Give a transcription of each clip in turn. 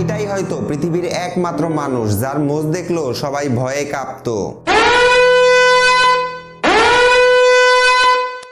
এটাই হয়তো পৃথিবীর একমাত্র মানুষ যার মোজ দেখল সবাই ভয়ে কাঁপতো।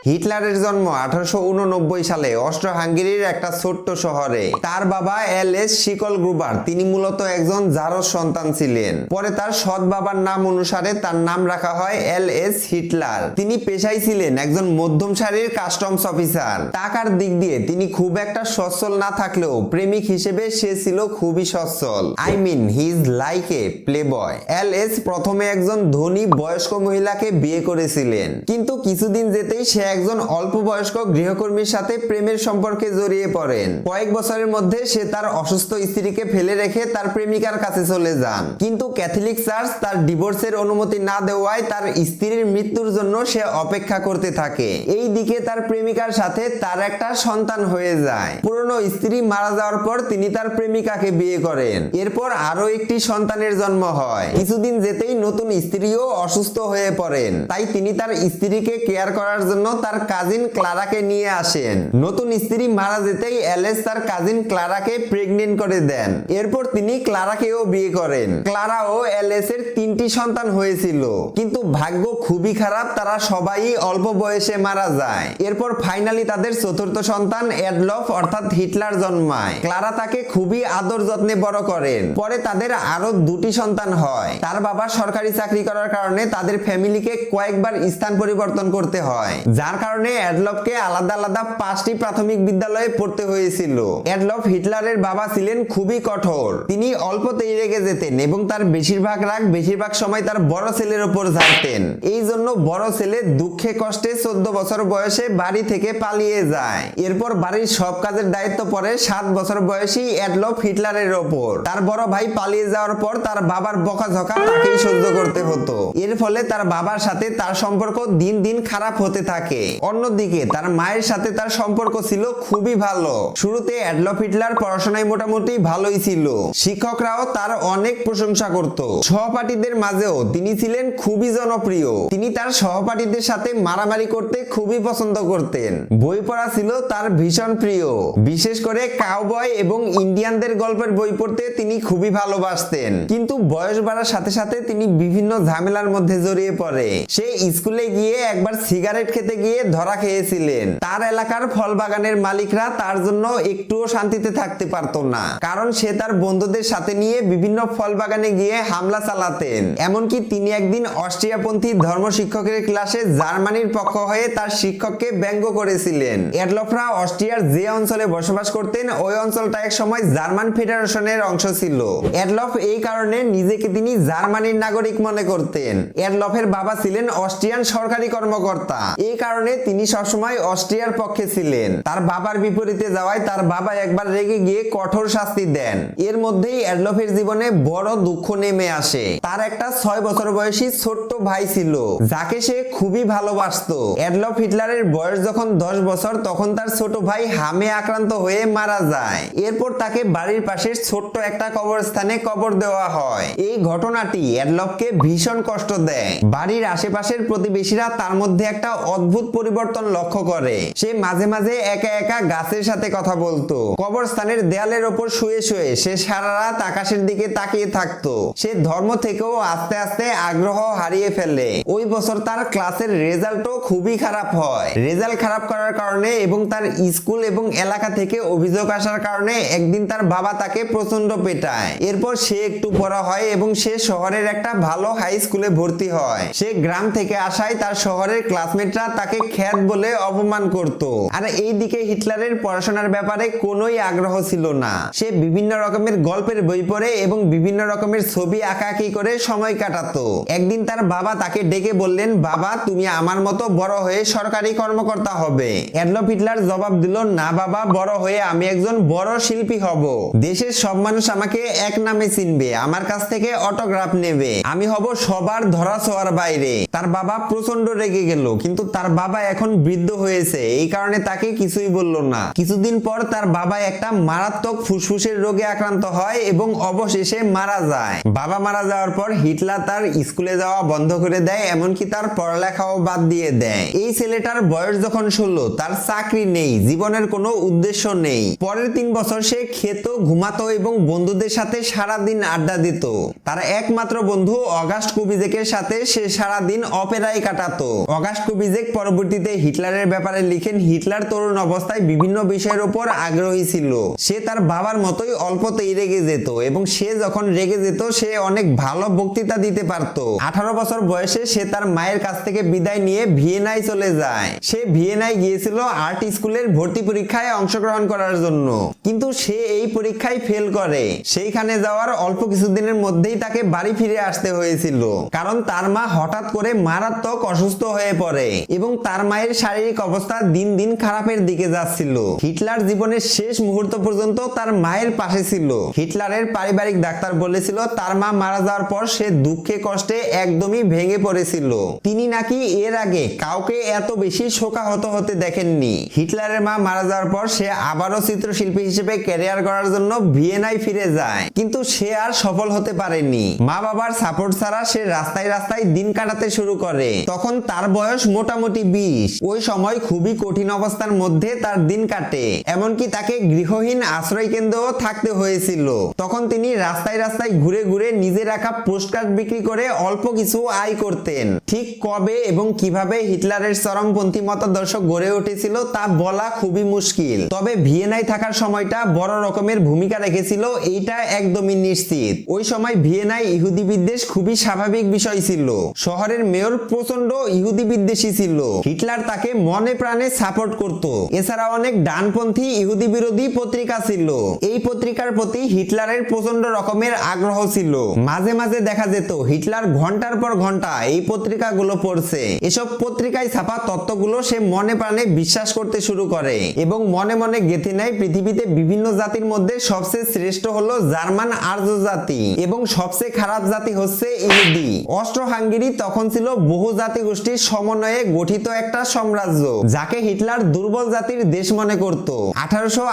হিটলারের জন্ম আঠারোশো উন নব্বই সালে অস্ট্রো হাঙ্গেরির একটা ছোট্ট শহরে। তার বাবা এল এস শিকল গ্রুবার। তিনি মূলত একজন জারজ সন্তান ছিলেন। পরে তার সৎ বাবার নাম অনুসারে তার নাম রাখা হয় এল এস হিটলার। তিনি পেশায় ছিলেন একজন মধ্যম সারির কাস্টমস অফিসার। টাকার দিক দিয়ে তিনি খুব একটা সচ্ছল না থাকলেও প্রেমিক হিসেবে সে ছিল খুবই সচ্ছল। I mean, he is like a playboy L S প্রথমে একজন ধনী, বয়স্ক মহিলাকে বিয়ে করেছিলেন। কিন্তু কিছুদিন যেতেই সে একজন অল্প বয়স্ক গৃহকর্মীর সাথে প্রেমের সম্পর্কে জড়িয়ে পড়েন। কয়েক বছরের মধ্যে সে তার অসুস্থ স্ত্রীকে ফেলে রেখে তার প্রেমিকার কাছে চলে যান। কিন্তু ক্যাথলিক চার্চ তার ডিভোর্সের অনুমতি না দেওয়ায় তার স্ত্রীর মৃত্যুর জন্য সে অপেক্ষা করতে থাকে। এই দিকে তার প্রেমিকার সাথে তার একটা সন্তান হয়ে যায়। পুরনো স্ত্রী মারা যাওয়ার পর তিনি তার প্রেমিকাকে বিয়ে করেন। এরপর আরও একটি সন্তানের জন্ম হয়। কিছুদিন যেতেই নতুন স্ত্রীও অসুস্থ হয়ে পড়েন। তাই তিনি তার স্ত্রীকে কেয়ার করার জন্য তার কাজিন ক্লারাকে নিয়ে আসেন। নতুন স্ত্রী মারা যেতেই অ্যালেস তার কাজিন ক্লারাকে প্রেগনেন্ট করে দেন। এরপর তিনি ক্লারাকেও বিয়ে করেন। ক্লারা ও অ্যালেসের তিনটি সন্তান হয়েছিল। কিন্তু ভাগ্য খুবই খারাপ, তারা সবাই অল্প বয়সে মারা যায়। এরপর ফাইনালি তাদের চতুর্থ সন্তান অ্যাডলফ, অর্থাৎ হিটলার, জন্মায়। ক্লারা তাকে খুবই আদর যত্নে বড় করেন। পরে তাদের আরও দুটি সন্তান হয়। তার বাবা সরকারি চাকরি করার কারণে তাদের ফ্যামিলিকে কয়েকবার স্থান পরিবর্তন করতে হয়। যার কারণে অ্যাডলফকে আলাদা আলাদা পাঁচটি প্রাথমিক বিদ্যালয়ে পড়তে হয়েছিল। অ্যাডলফ হিটলারের বাবা ছিলেন খুবই কঠোর। তিনি অল্পতেই রেগে যেতেন এবং তার বেশিরভাগ রাগ বেশিরভাগ সময় তার বড় ছেলের উপর ঝাড়তেন। এই জন্য বড় ছেলে দুঃখে কষ্টে চোদ্দ বছর বয়সে বাড়ি থেকে পালিয়ে যায়। এরপর বাড়ির সব কাজের দায়িত্ব পড়ে সাত বছর বয়সী অ্যাডলফ হিটলারের ওপর। তার বড় ভাই পালিয়ে যাওয়ার পর তার বাবার বকাঝকা তাকেই সহ্য করতে হতো। এর ফলে তার বাবার সাথে তার সম্পর্ক দিন দিন খারাপ হতে থাকে। অন্যদিকে, তার মায়ের সাথে তার সম্পর্ক ছিল খুবই ভালো। শুরুতে অ্যাডলফ হিটলার পড়াশোনায় মোটামুটি ভালোই ছিল। শিক্ষকরাও তার অনেক প্রশংসা করত। সহপাঠীদের মাঝেও তিনি ছিলেন খুবই জনপ্রিয়। তিনি তার সহপাঠীদের সাথে মারামারি করতে খুবই পছন্দ করতেন। বই পড়া ছিল তার ভীষণ প্রিয়। বিশেষ করে কাউবয় এবং ইন্ডিয়ানদের গল্পের বই পড়তে তিনি খুবই ভালোবাসতেন। কিন্তু বয়স বাড়ার সাথে সাথে তিনি বিভিন্ন ঝামেলার মধ্যে জড়িয়ে পড়ে। সে স্কুলে গিয়ে একবার সিগারেট খেতে গিয়ে ধরা খেয়েছিলেন। তার এলাকার ফল বাগানের মালিকরা তার জন্য একটুও শান্তিতে থাকতে পারতো না। কারণ সে তার বন্ধুদের সাথে নিয়ে বিভিন্ন ফল বাগানে গিয়ে হামলা চালাতেন। এমনকি তিনি একদিন অস্ট্রিয়াপন্থী ধর্ম শিক্ষকের ক্লাসে জার্মানির পক্ষ হয়ে তার শিক্ষককে ব্যঙ্গ করেছিলেন। এডলফরা অস্ট্রিয়ার যে অঞ্চলে বসবাস করতেন, ওই অঞ্চলটা এক সময় জার্মান ফেডারেশনের অংশ ছিল। এডলফ এই কারণে নিজেকে তিনি জার্মানির নাগরিক মনে করতেন। এডলফের বাবা ছিলেন অস্ট্রিয়ান সরকারি কর্মকর্তা। এই কারণে তিনি সবসময় অস্ট্রিয়ার পক্ষে ছিলেন। তার বাবার বিপরীতে যাওয়ায় তার বাবা একবার রেগে গিয়ে কঠোর শাস্তি দেন। এর মধ্যেই এডলফের জীবনে বড় দুঃখ নেমে আসে। তার একটা ছয় বছর বয়সী ছোট্ট ভাই ছিল, যাকে সে খুবই ভালোবাসতো। এডলফ হিটলারের বয়স যখন দশ বছর, তখন তার ছোট ভাই হামে আক্রান্ত হয়ে মারা যায়। এরপর তাকে বাড়ির পাশের ছোট্ট একটা কবরস্থানে কবর দেওয়া হয়। এই ঘটনাটি এডলফকে ভীষণ কষ্ট দেয়। বাড়ির আশেপাশের প্রতিবেশীরা তার মধ্যে একটা অদ্ভুত পরিবর্তন লক্ষ্য করে। সে মাঝে মাঝে একা একা গাছের সাথে কথা বলতো। কবরস্থানের দেয়ালের ওপর শুয়ে শুয়ে সে সারা রাত আকাশের দিকে তাকিয়ে থাকতো। সে ধর্ম থেকেও আস্তে আস্তে আগ্রহ হারিয়ে ফেলে। ওই বছর তার ক্লাসের রেজাল্টও খুবই খারাপ হয়। রেজাল্ট খারাপ করার কারণে এবং তার স্কুল এবং এলাকা থেকে অভিযোগ আসার কারণে একদিন তার বাবা তাকে প্রচণ্ড পেটায়। এরপর সে একটু বড় হয় এবং সে শহরের একটা ভালো হাই স্কুলে ভর্তি হয়। সে গ্রাম থেকে আসায় তার শহরের ক্লাসমেটরা তাকে খ্যাত বলে অপমান করত। আর এই দিকে হিটলারের পড়াশোনার ব্যাপারে কোনোই আগ্রহ ছিল না। সে বিভিন্ন রকমের গল্পের বই পড়ে এবং বিভিন্ন রকমের ছবি আঁকাআঁকি করে সময় কাটাতো। একদিন তার বাবা তাকে ডেকে বললেন, বাবা, তুমি আমার মতো বড় হয়ে সরকারি কর্মকর্তা হবে। অ্যাডলফ হিটলার জবাব দিল, না বাবা, বড় হয়ে আমি একজন বড় শিল্পী হব। দেশের সব মানুষ আমাকে এক নামে চিনবে, আমার কাছ থেকে অটোগ্রাফ নেবে। আমি হব সবার ধরা ছোঁয়ার বাইরে। তার বাবা প্রচণ্ড রেগে গেল, কিন্তু তার বাবা এখন বৃদ্ধ হয়েছে। এই কারণে তাকে কিছুই বলল না। কিছুদিন পর তার বাবা একটা মারাত্মক ফুসফুসের রোগে আক্রান্ত হয় এবং অবশেষে মারা যায়। বাবা মারা যাওয়ার পর হিটলার তার স্কুলে যাওয়া বন্ধ করে দেয়, এমনকি তার পড়ালেখাও বাদ দিয়ে দেয়। এই ছেলেটার বয়স যখন ষোলো, তার চাকরি নেই, জীবনের কোনো উদ্দেশ্য নেই। পরের তিন বছর সে খেত, ঘুমাতো এবং বন্ধুদের সাথে সারাদিন আড্ডা দিত। তার একমাত্র বন্ধু অগাস্ট কুবিজেকের সাথে সে সারাদিন অপেরায় কাটাতো। অগাস্ট কুবিজেক পরবর্তীতে হিটলারের ব্যাপারে লিখেন, হিটলার তরুণ অবস্থায় বিভিন্ন বিষয়ের উপর আগ্রহী ছিল। সে তার বাবার মতোই অল্পতেই রেগে যেত এবং সে যখন রেগে যেত, সে অনেক ভালো বক্তৃতা দিতে পারত। আঠারো বছর বয়সে সে তার মায়ের কাছ থেকে বিদায় নিয়ে ভিয়েনায় চলে যায়। সে ভিয়েনায় গিয়েছিল আর্ট স্কুলের ভর্তি পরীক্ষায় অংশগ্রহণ করার জন্য। কিন্তু সে এই পরীক্ষায় ফেল করে। সেইখানে যাওয়ার অল্প কিছুদিনের মধ্যেই তাকে বাড়ি ফিরে আসতে হয়েছিল। কারণ তার মা হঠাৎ করে মারাত্মক অসুস্থ হয়ে পড়ে এবং তার মায়ের শারীরিক অবস্থা দিন দিন খারাপের দিকে যাচ্ছিল। হিটলার জীবনের শেষ মুহূর্ত পর্যন্ত তার মায়ের পাশে ছিল। হিটলারের পারিবারিক ডাক্তার বলেছিল, তার মা মারা যাওয়ার পর সে দুঃখে কষ্টে একদমই ভেঙে পড়েছিল। তিনি নাকি এর আগে কাউকে এত বেশি শোকাহত হতে দেখেননি। হিটলারের মা মারা যাওয়ার পর সে আবারও চিত্রশিল্পী হিসেবে ক্যারিয়ার করার জন্য ভিয়েনায় ফিরে যায়। কিন্তু সে আর সফল হতে পারেনি। মা বাবার সাপোর্ট ছাড়া সে রাস্তায় রাস্তায় দিন কাটাতে শুরু করে। তখন তার বয়স মোটামুটি বিশ ওই সময় খুবই কঠিন অবস্থার মধ্যে তার দিন কাটে। এমনকি তাকে গৃহহীন আশ্রয় কেন্দ্রেও থাকতে হয়েছিল। তখন তিনি রাস্তায় রাস্তায় ঘুরে ঘুরে নিজে রাখা পোস্টকার্ড বিক্রি করে অল্প কিছু আয় করতেন। ঠিক কবে এবং কীভাবে হিটলারের চরমপন্থী মতাদর্শ গড়ে উঠেছিল তা বলা খুবই মুশকিল। তবে ভিয়েনায় থাকার সময়টা বড় রকমের ভূমিকা রেখেছিল এইটা একদমই নিশ্চিত। ওই সময় ভিয়েনায় ইহুদি বিদ্বেষ খুবই স্বাভাবিক বিষয় ছিল। শহরের মেয়র প্রচণ্ড ইহুদি বিদ্বেষী ছিল। হিটলার তাকে মনে প্রাণে সাপোর্ট করত। এছাড়া অনেক ডানপন্থী ইহুদি বিরোধী পত্রিকা ছিল। এই পত্রিকার প্রতি হিটলারের প্রচণ্ড রকমের আগ্রহ ছিল। মাঝে মাঝে দেখা যেত, হিটলার ঘণ্টার পর ঘণ্টা এই পত্রিকাগুলো পড়ছে। এসব পত্রিকায় ছাপা তত্ত্বগুলো সে মনে প্রাণে বিশ্বাস করতে শুরু করে এবং মনে মনে গেঁথে নেয় পৃথিবীতে বিভিন্ন জাতির মধ্যে সবচেয়ে শ্রেষ্ঠ হলো জার্মান আর্য জাতি এবং সবচেয়ে খারাপ জাতি হচ্ছে ইহুদি। অস্ট্রো হাঙ্গেরি তখন ছিল বহু জাতি গোষ্ঠীর সমন্বয়ে গঠিত একটা সাম্রাজ্য, যাকে হিটলার দুর্বল জাতির দেশ মনে করত। আঠারোশো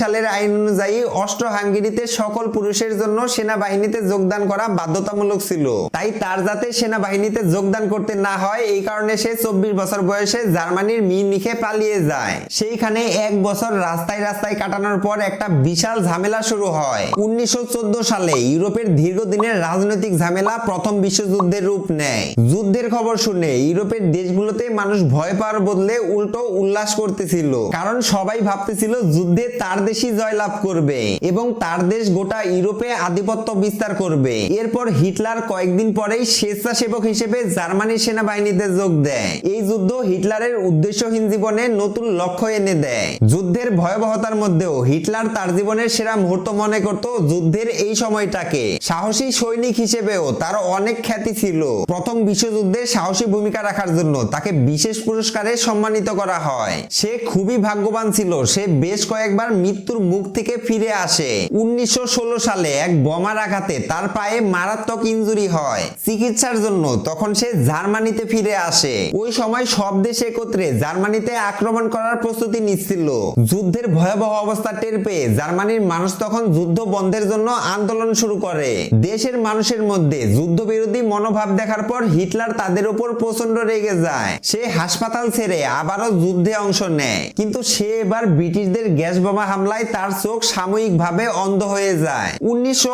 সালের আইন অনুযায়ী অস্ট্রো হাঙ্গেরিতে সকল পুরুষের জন্য সেনাবাহিনীতে যোগদান করা বাধ্যতামূলক ছিল। তাই তার যাতে সেনাবাহিনীতে যোগদান করতে না হয়, এই কারণে সে চব্বিশ বছর বয়সে জার্মানির মিউনিখে পালিয়ে যায়। সেইখানে এক বছর রাস্তায় রাস্তায় কাটানোর পর একটা বিশাল ঝামেলা শুরু হয়। উনিশশো চোদ্দ সালে ইউরোপের দীর্ঘদিনের রাজনৈতিক ঝামেলা প্রথম বিশ্বযুদ্ধের রূপ নেয়। যুদ্ধের খবর শুনে ইউরোপের দেশগুলোতে মানুষ ভয় পাওয়ার বদলে উল্টো উল্লাস করতেছিল। কারণ সবাই ভাবতেছিল যুদ্ধে তার দেশই জয়লাভ করবে এবং তার দেশ গোটা ইউরোপে আধিপত্য বিস্তার করবে। এরপর হিটলার কয়েকদিন পরেই স্বেচ্ছাসেবক হিসেবে জার্মানির সেনাবাহিনীতে যোগ দেয়। এই যুদ্ধ হিটলারের উদ্দেশ্যহীন জীবনে নতুন লক্ষ্য এনে দেয়। যুদ্ধের ভয়াবহতার মধ্যেও হিটলার তার জীবনের সেরা মুহূর্ত মনে করত যুদ্ধের এই সময়টাকে। সাহসী সৈনিক হিসেবেও তার অনেক খ্যাতি ছিল। প্রথম বিশ্বযুদ্ধে সাহসী ভূমিকা রাখার জন্য তাকে বিশেষ পুরস্কারে সম্মানিত করা হয়। সে খুবই ভাগ্যবান ছিল। সে বেশ কয়েকবার মৃত্যুর মুখ থেকে ফিরে আসে। উনিশশো সালে এক বোমার আঘাতে তার পায়ে মারাত্মক ইনজুরি হয়। চিকিৎসার জন্য তখন সে জার্মানিতে ফিরে আসে। ওই সময় সব দেশ একত্রে জার্মানিতে আক্রমণ করার প্রস্তুতি নিচ্ছিল। যুদ্ধের ভয়াবহ অবস্থা টের পেয়ে জার্মানির মানুষ তখন যুদ্ধ বন্ধের জন্য আন্দোলন শুরু করে। দেশের মানুষের মধ্যে যুদ্ধ বিরোধী মনোভাব দেখার পর হিটলার তাদের উপর প্রচণ্ড রেগে যায়। সে হাসপাতাল ছেড়ে আবারও যুদ্ধে অংশ নেয়। কিন্তু সে এবার ব্রিটিশদের গ্যাস বোমা হামলায় তার চোখ সাময়িকভাবে অন্ধ হয়ে যায়। উনিশশো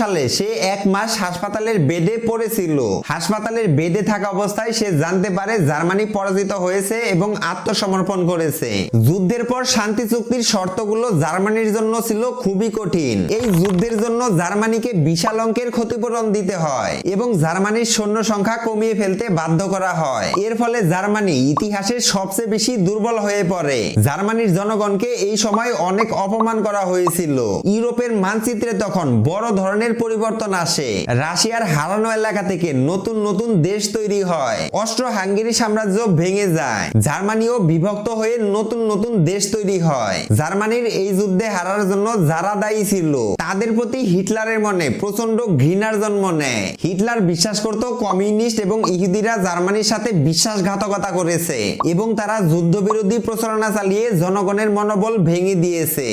সালে সে এক মাস হাসপাতালের বেডে পড়েছিল। হাসপাতালের বেডে থাকা অবস্থায় সে জানতে পারে জার্মানি পরাজিত হয়েছে এবং আত্মসমর্পণ করেছে। যুদ্ধের পর শান্তি চুক্তির শর্তগুলো জার্মানির জন্য ছিল খুবই কঠিন। এই যুদ্ধের জন্য জার্মানিকে বিশাল অঙ্কের ক্ষতিপূরণ দিতে হয় এবং জার্মানির সৈন্য সংখ্যা কমিয়ে ফেলতে বাধ্য করা হয়। এর ফলে জার্মানি ইতিহাসের সবচেয়ে বেশি দুর্বল হয়ে পড়ে। জার্মানির জনগণকে এই সময় অনেক অপমান করা হয়েছিল। ইউরোপের মানচিত্রে তখন বড় ধরনের পরিবর্তন আসে। রাশিয়ার হারানো এলাকা থেকে নতুন নতুন দেশ তৈরি হয়। অস্ট্রো হাঙ্গেরি সাম্রাজ্য ভেঙে যায়। জার্মানিও বিভক্ত হয়ে নতুন নতুন দেশ তৈরি হয়। জার্মানির এই যুদ্ধে হারার জন্য যারা দায়ী ছিল, তাদের প্রতি হিটলারের মনে প্রচণ্ড ঘৃণার জন্ম নেয়। হিটলার বিশ্বাস করত কমিউনিস্ট এবং ইহুদিরা জার্মানির সাথে বিশ্বাসঘাতকতা কলকাতা করেছে এবং তারা যুদ্ধবিরোধী প্রচারণা চালিয়ে জনগণের মনোবল ভেঙে দিয়েছে।